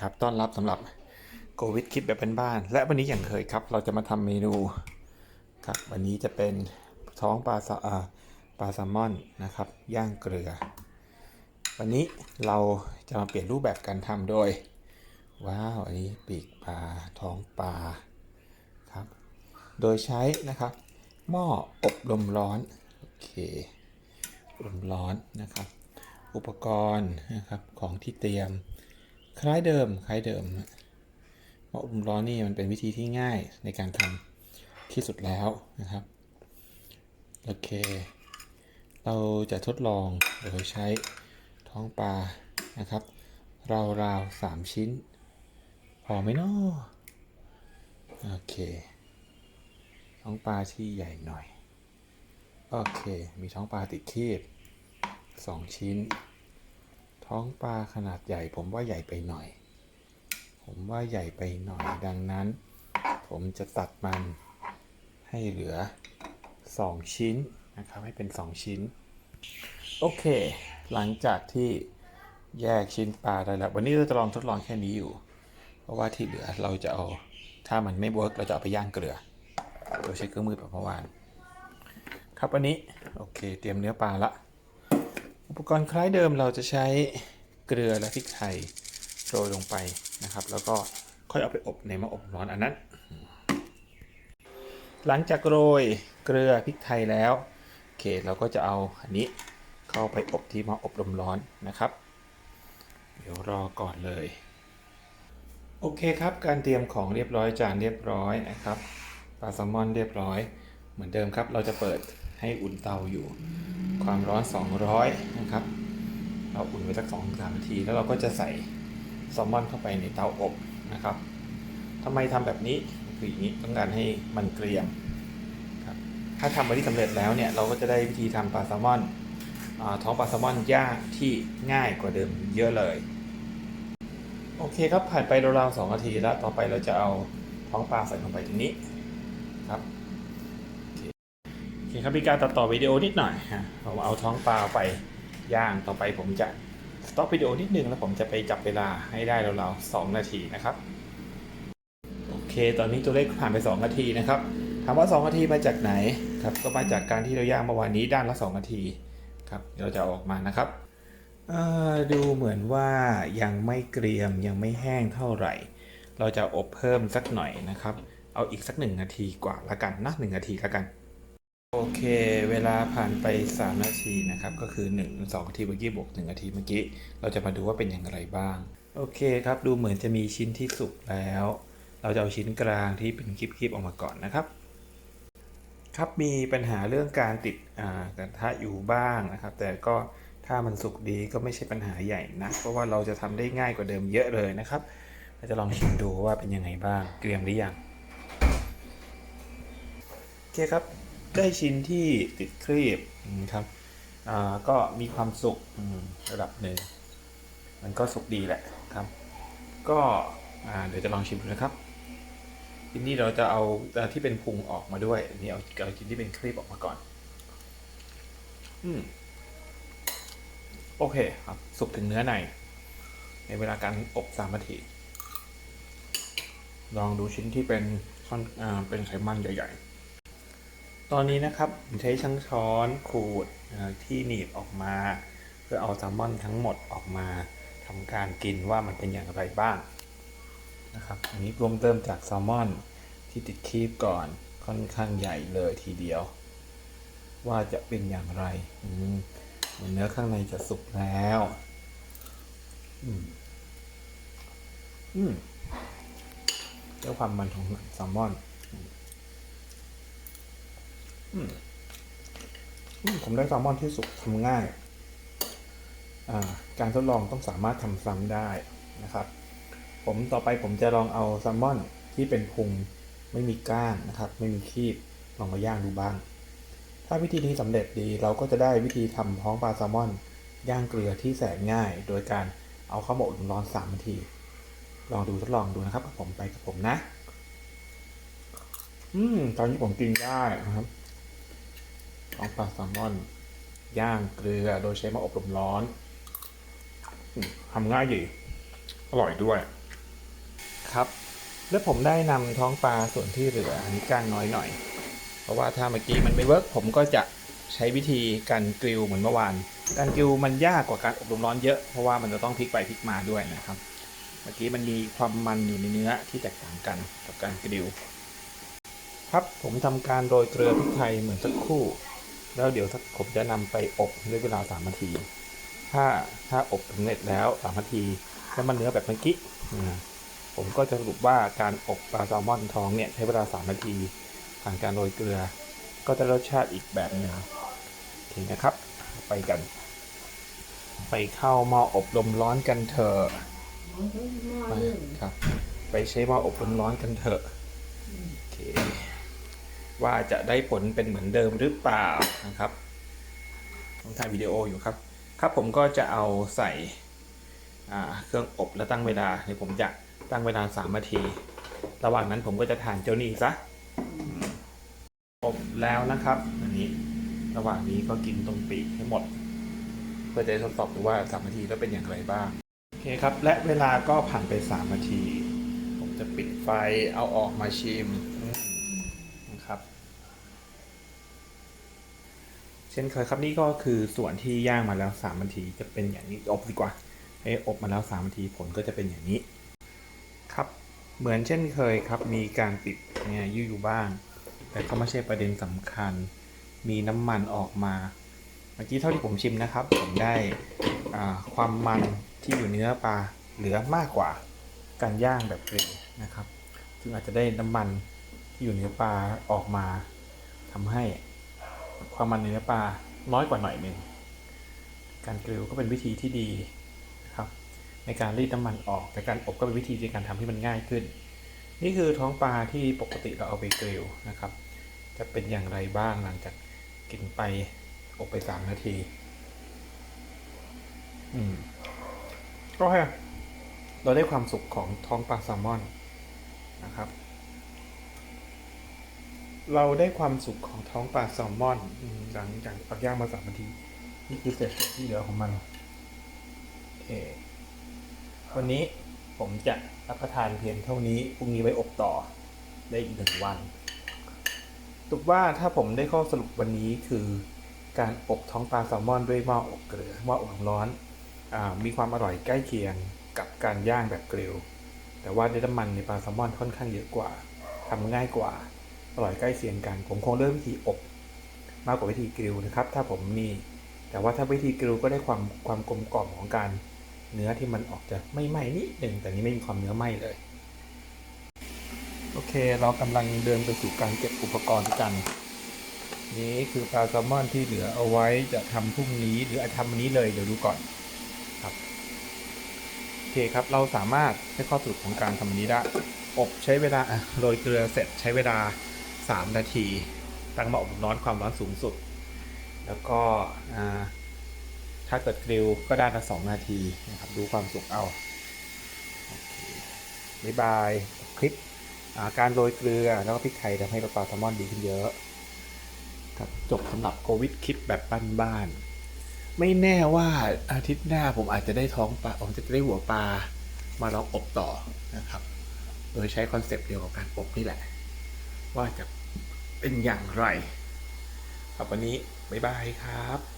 ครับ ต้อนรับสำหรับโควิดคลิปแบบเป็นบ้าน และวันนี้อย่างเคยครับ เราจะมาทำเมนูครับ วันนี้จะเป็นท้องปลาซาปลาแซลมอนนะครับ ย่างเกลือ วันนี้เราจะมาเปลี่ยนรูปแบบการทำโดย ว้าวอันนี้ปีกปลาท้องปลาครับ โดยใช้นะครับ หม้ออบลมร้อนโอเคลมร้อนนะครับ อุปกรณ์นะครับของที่เตรียม คล้ายเดิม คล้ายเดิมหม้ออบลมร้อนนี่มันเป็นวิธีที่ง่ายในการทำที่สุดแล้วนะครับ โอเค เราจะทดลองโดยใช้ท้องปลานะครับราวๆสามชิ้น พอไหมเนาะโอเค ท้องปลาที่ใหญ่หน่อย โอเค มีท้องปลาติดคีบสองชิ้น ท้องปลาขนาดใหญ่ ผมว่าใหญ่ไปหน่อย ผมว่าใหญ่ไปหน่อยดังนั้น ผมจะตัดมันให้เหลือ 2 ชิ้นนะครับให้เป็น 2 ชิ้น โอเค หลังจากที่แยกชิ้นปลาได้แล้ว วันนี้เราจะลองทดลองแค่นี้อยู่ เพราะว่าที่เหลือเราจะเอาถ้ามันไม่เวิร์กเราจะเอาไปย่างเกลือโดยใช้เครื่องมือแบบเมื่อวาน ครับวันนี้ โอเค เตรียมเนื้อปลาละ อุปกรณ์คล้ายเดิมเราจะใช้เกลือและพริกไทยโรยลงไปนะครับ แล้วก็ค่อยเอาไปอบในหม้ออบร้อนอันนั้น หลังจากโรยเกลือพริกไทยแล้วโอเคเราก็จะเอาอันนี้เข้าไปอบที่หม้ออบลมร้อนนะครับ เดี๋ยวรอก่อนเลย โอเคครับ การเตรียมของเรียบร้อยจานเรียบร้อยนะครับปลาแซลมอนเรียบร้อย เหมือนเดิมครับ เราจะเปิด ให้อุ่นเตาอยู่ ความร้อน 200 นะครับ เราอุ่นไว้สัก2-3นาที แล้วเราก็จะใส่แซลมอนเข้าไปในเตาอบนะครับทำไมทำแบบนี้คืออย่างนี้ต้องการให้มันเกรียมครับถ้าทำมาที่สำเร็จแล้วเนี่ยเราก็จะได้วิธีทำปลาแซลมอนอท้องปลาแซลมอนย่างที่ง่ายกว่าเดิมเยอะเลยโอเคครับผ่านไปราวๆสองนาทีแล้วต่อไปเราจะเอาท้องปลาใส่ลงไปตรงนี้ครับ คครับมีการตัดต่อวิดีโอนิดหน่อยฮะผมเอาท้องปลาไปย่างต่อไปผมจะสต็อปวิดีโอนิดนึงแล้วผมจะไปจับเวลาให้ได้ราวๆสองนาทีนะครับ โอเค ตอนนี้ตัวเลขผ่านไป 2 นาทีนะครับ ถามว่า 2 นาทีมาจากไหนครับก็มาจากการที่เราย่างเมื่อวานนี้ด้านละ 2 นาทีครับเราจะออกมานะครับดูเหมือนว่ายังไม่เกรียมยังไม่แห้งเท่าไหร่ เราจะอบเพิ่มสักหน่อยนะครับ เอาอีกสัก1นาทีกว่าละกันนะ1นาทีละกัน โอเค เวลาผ่านไป 3 นาทีนะครับ ก็คือ 1 2นาทีเมื่อกี้บวก1นาทีเมื่อกี้ เราจะมาดูว่าเป็นอย่างไรบ้าง โอเคครับ ดูเหมือนจะมีชิ้นที่สุกแล้ว เราจะเอาชิ้นกลางที่เป็นคลิปๆออกมาก่อนนะครับ ครับ มีปัญหาเรื่องการติดกระทะอยู่บ้างนะครับ แต่ก็ถ้ามันสุกดีก็ไม่ใช่ปัญหาใหญ่นะ เพราะว่าเราจะทำได้ง่ายกว่าเดิมเยอะเลยนะครับ เราจะลองชิมดูว่าเป็นยังไงบ้าง เกรียมหรือยัง โอเคครับ ได้ชิ้นที่ติดครีบนะครับอ่าก็มีความสุกอืมระดับหนึ่งมันก็สุกดีแหละครับ ก็อ่าเดี๋ยวจะลองชิมดูนะครับทีนี้เราจะเอาเอ่อที่เป็นพุงออกมาด้วยอันนี้เอาเอาชิ้นที่เป็นครีบออกมาก่อน อืมโอเคครับ สุกถึงเนื้อใน ในเวลาการอบสามนาทีลองดูชิ้นที่เป็นค่อนอ่าเป็นไขมันใหญ่ ๆ ตอนนี้นะครับผมใช้ช้างช้อนขูดที่หนีบออกมา เพื่อเอาแซลมอนทั้งหมดออกมาทำการกินว่ามันเป็นอย่างไรบ้างนะครับอันนี้รวมเติมจากแซลมอนที่ติดคีบก่อนค่อนข้างใหญ่เลยทีเดียว ว่าจะเป็นอย่างไรอืมเนื้อข้างในจะสุกแล้วอืมอืมแล้วความมันของแซลมอน ผมได้แซลมอนที่สุกทำง่ายาการทดลองต้องสามารถทำซ้ำได้นะครับ ผมต่อไปผมจะลองเอาแซลมอนที่เป็นพุงไม่มีก้างนะครับ ไม่มีคีบลองมาย่างดูบ้าง ถ้าวิธีนี้สำเร็จดีเราก็จะได้วิธีทำท้องปลาแซลมอน ย่างเกลือที่แสนง่าย โดยการเอาข้าวหมกร้อนสามนาที ลองดูทดลองดูนะครับผมไปกับผมนะ อืมตอนนี้ผมกินได้นะครับ ท้องปลาแซลมอน ย่างเกลือโดยใช้หม้ออบลมร้อนอืมทำง่ายดีอร่อยด้วย ครับ แล้วผมได้นำท้องปลาส่วนที่เหลืออันนี้ก้างน้อยหน่อย เพราะว่าถ้าเมื่อกี้มันไม่เวิร์กผมก็จะใช้วิธีการกริลเหมือนเมื่อวาน การกริลมันยากกว่าการอบลมร้อนเยอะเพราะว่ามันจะต้องพลิกไปพลิกมาด้วยนะครับ เมื่อกี้มันมีความมันอยู่ในเนื้อที่แตกต่างกันกับการกริลครับผมทำการโรยเกลือพริกไทยเหมือนสักครู่ แล้วเดี๋ยวสักผมจะนำไปอบด้วยเวลา3นาที ถ้าถ้าอบสำเร็จแล้ว3นาทีแล้วมันเนื้อแบบเมื่อกี้อืมผมก็จะสรุปว่าการอบปลาแซลมอนท้องเนี่ยใช้เวลา3นาทีผ่านการโรยเกลือ ก็จะรสชาติอีกแบบหนึ่งโอเคนะครับ ไปกัน ไปเข้าหม้ออบลมร้อนกันเถอะไปครับ ไปใช้หม้ออบลมร้อนกันเถอะโอเค ว่าจะได้ผลเป็นเหมือนเดิมหรือเปล่านะครับผมถ่ายวิดีโออยู่ครับ ครับผมก็จะเอาใส่เครื่องอบแล้วตั้งเวลาเดี๋ยวผมจะตั้งเวลา3นาที ระหว่างนั้นผมก็จะทานเจ้านี่ซะอบแล้วนะครับอันนี้ระหว่างนี้ก็กินตรงปีกให้หมด เพื่อจะได้ทดสอบดูว่า3นาทีแล้วเป็นอย่างไรบ้างโอเคครับ และเวลาก็ผ่านไป3นาที ผมจะปิดไฟเอาออกมาชิมอืมนะครับ เช่นเคยครับนี่ก็คือส่วนที่ย่างมาแล้ว3นาทีจะเป็นอย่างนี้อบดีกว่าให้อบมาแล้ว3นาทีผลก็จะเป็นอย่างนี้ครับเหมือนเช่นเคยครับมีการติดเนี่ยยู่อยู่บ้าง แต่ก็ไม่ใช่ประเด็นสำคัญ มีน้ำมันออกมา เมื่อกี้เท่าที่ผมชิมนะครับ ผมได้ความมันที่อยู่เนื้อปลาเหลือมากกว่าการย่างแบบเกรนะครับ ซึ่งอาจจะได้น้ำมันที่อยู่เนื้อปลาออกมาทำให้ ความมันในเนื้อปลาน้อยกว่าหน่อยหนึ่งการกริลก็เป็นวิธีที่ดีนะครับในการรีดน้ำมันออก แต่การอบก็เป็นวิธีในการทำให้มันง่ายขึ้น นี่คือท้องปลาที่ปกติเราเอาไปกริลนะครับ จะเป็นอย่างไรบ้างหลังจากกินไปอบไปสามนาที อืมก็แค่เราได้ความสุขของท้องปลาแซลมอนนะครับ เราได้ความสุขของท้องปลาแซลมอนอืมหลังจากปักย่างมาสามนาทีนี่คือเศษที่เหลือของมันโอเควันนี้ผมจะรับประทานเพียงเท่านี้พรุ่งนี้ไว้อบต่อได้อีกหนึ่งวันสรุปว่าถ้าผมได้ข้อสรุปวันนี้คือการอบท้องปลาแซลมอนด้วยหม้ออบเกลือหม้ออบร้อนอมีความอร่อยใกล้เคียงกับการย่างแบบกริลแต่ว่าได้น้ำมันในปลาแซลมอนค่อนข้างเยอะกว่าทำง่ายกว่า อร่อยใกล้เคียงกัน ผมคงเลือกวิธีอบมากกว่าวิธีกริลนะครับ ถ้าผมมีแต่ว่าถ้าวิธีกริลก็ได้ความความกลมกล่อมของการเนื้อที่มันออกจะไม่ไหม้นิดหนึ่งแต่นี้ไม่มีความเนื้อไหม้เลย โอเค เรากำลังเดินไปสู่การเก็บอุปกรณ์กัน นี่คือปลาแซลมอนที่เหลือเอาไว้จะทำพรุ่งนี้หรืออาจทำวันนี้เลยเดี๋ยวดูก่อนครับโอเคครับเราสามารถได้ข้อสรุปของการทำอันนี้ได้อบใช้เวลาโรยเกลือเสร็จใช้เวลา 3 นาที ตั้งหม้ออบร้อนความร้อนสูงสุด แล้วก็ถ้าเกิดกริลก็ได้ละสองนาทีนะครับ ดูความสุกเอาอบ๊ายบายคลิปาการโรยเกลือแล้วก็พริกไทยทำให้ปลาแซลมอนดีขึ้นเยอะครับจบสำหรับโควิดคลิปแบบบ้านๆไม่แน่ว่าอาทิตย์หน้าผมอาจจะได้ท้องปลาผมจะได้หัวปลามาลองอบต่อนะครับ โดยใช้คอนเซปต์เดียวกับการอบนี่แหละ ว่าจะ เป็นอย่างไรครับวันนี้ บ๊ายบายครับ